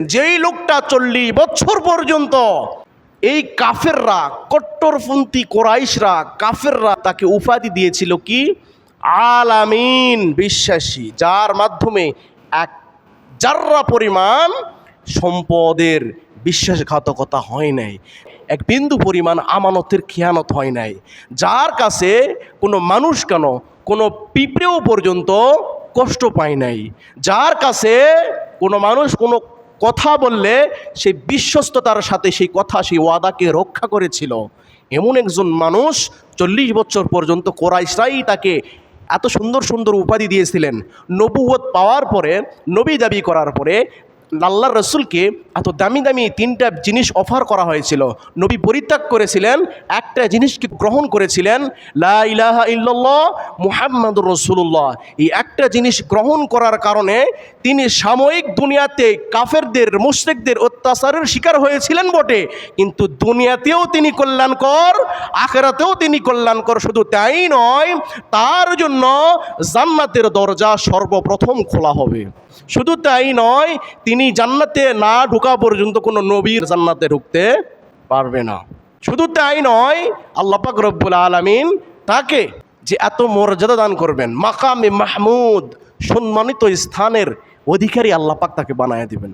যেই লোকটা চল্লিশ বছর পর্যন্ত এই কাফেররা, কট্টরপন্থী কোরাইশরা, কাফেররা তাকে উপাধি দিয়েছিল কি? আলামিন বিশ্বাসী, যার মাধ্যমে এক যার্রা পরিমাণ সম্পদের বিশ্বাসঘাতকতা হয় নাই, এক বিন্দু পরিমাণ আমানতের খেয়ানত হয় নাই, যার কাছে কোনো মানুষ কেন কোনো পিঁপড়েও পর্যন্ত কষ্ট পায় নাই, যার কাছে কোনো মানুষ কোনো কথা বললে সেই বিশ্বস্ততার সাথে সেই কথা, সেই ওয়াদাকে রক্ষা করেছিল। এমন একজন মানুষ চল্লিশ বছর পর্যন্ত কোরাইশরাই তাকে এত সুন্দর সুন্দর উপাধি দিয়েছিলেন। নবুয়ত পাওয়ার পরে, নবী দাবি করার পরে আল্লাহ রসুলকে এত দামি দামি তিনটা জিনিস অফার করা হয়েছিল। নবী পরিত্যাগ করেছিলেন, একটা জিনিসকে গ্রহণ করেছিলেন, লা ইলাহা রসুল্লাহ এই একটা জিনিস গ্রহণ করার কারণে তিনি সাময়িক দুনিয়াতে কাফেরদের, মুশরিকদের অত্যাচারের শিকার হয়েছিলেন বটে। কিন্তু দুনিয়াতেও তিনি কল্যাণকর, আখেরাতেও তিনি কল্যাণকর, শুধু তাই নয়, তার জন্য জান্নাতের দরজা সর্বপ্রথম খোলা হবে। শুধু তাই নয়, তিনি জান্নাতে না ঢুকা পর্যন্ত কোনো নবীর জান্নাতে ঢুকতে পারবে না। শুধু তাই নয় আল্লাপাক রব্বুল আলমিন তাকে যে এত মর্যাদা দান করবেন, মাকামে মাহমুদ, সম্মানিত স্থানের অধিকারী আল্লাপাক তাকে বানায় দিবেন।